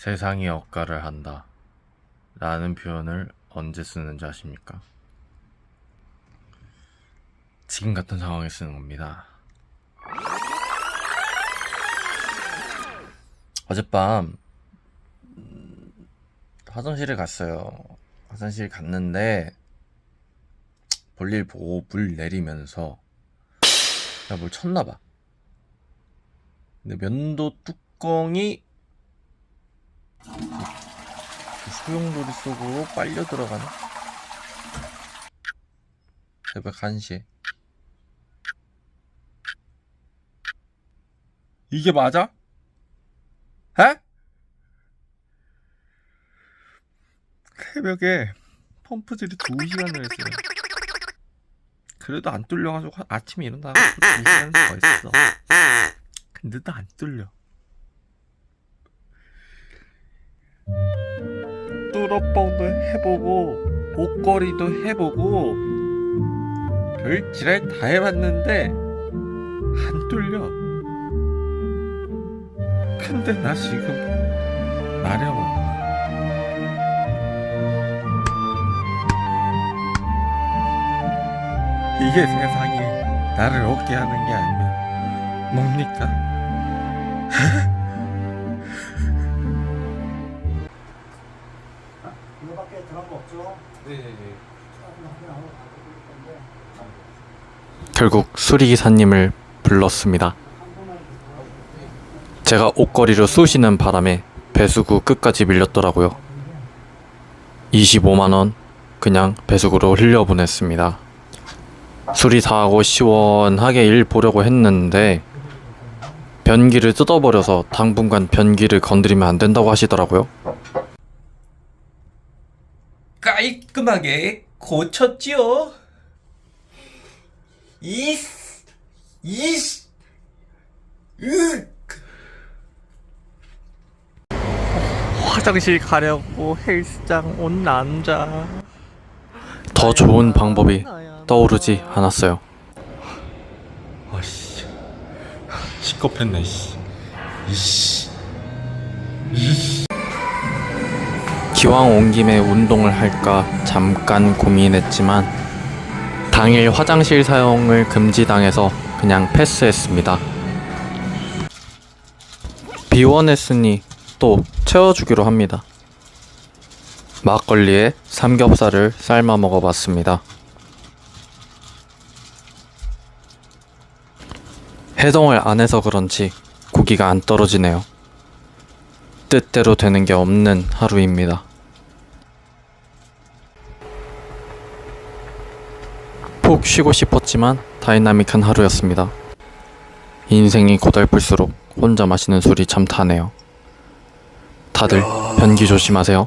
세상이 억가를 한다. 라는 표현을 언제 쓰는지 아십니까? 지금 같은 상황에 쓰는 겁니다. 어젯밤 음, 화장실에 갔어요. 화장실 갔는데 볼일 보고 물 내리면서 내가 뭘 쳤나 봐. 근데 면도 뚜껑이 그 소용돌이 속으로 빨려 들어가는 새벽 1시에 이게 맞아? 에? 새벽에 펌프질이 2시간을 했어요 그래도 안 뚫려가지고 한- 아침에 일어나고 2시간 더 했어. 근데도 안 뚫려 뚫어뻥도 해보고 옷걸이도 해보고 별 지랄 다 해봤는데 안 뚫려 근데 나 지금 마려워 이게 세상이 나를 얻게 하는 게 아니면 뭡니까? 결국 수리기사님을 불렀습니다. 제가 옷걸이로 쑤시는 바람에 배수구 끝까지 밀렸더라고요. 25만원 그냥 배수구로 흘려보냈습니다. 수리 다 하고 시원하게 일 보려고 했는데 변기를 뜯어버려서 당분간 변기를 건드리면 안 된다고 하시더라고요. 깔끔하게 고쳤지요. 이스, 이스, 으. 화장실 가려고 헬스장 온 남자. 더 좋은 방법이 떠오르지 않았어요. 아씨 시겁했네 씨 이씨 기왕 온 김에 운동을 할까 잠깐 고민했지만 당일 화장실 사용을 금지당해서 그냥 패스했습니다. 비원했으니 또 채워주기로 합니다. 막걸리에 삼겹살을 삶아 먹어봤습니다. 해동을 안 해서 그런지 고기가 안 떨어지네요. 뜻대로 되는 게 없는 하루입니다. 푹 쉬고 싶었지만 다이나믹한 하루였습니다. 인생이 고달플수록 혼자 마시는 술이 참 타네요. 다들 변기 조심하세요.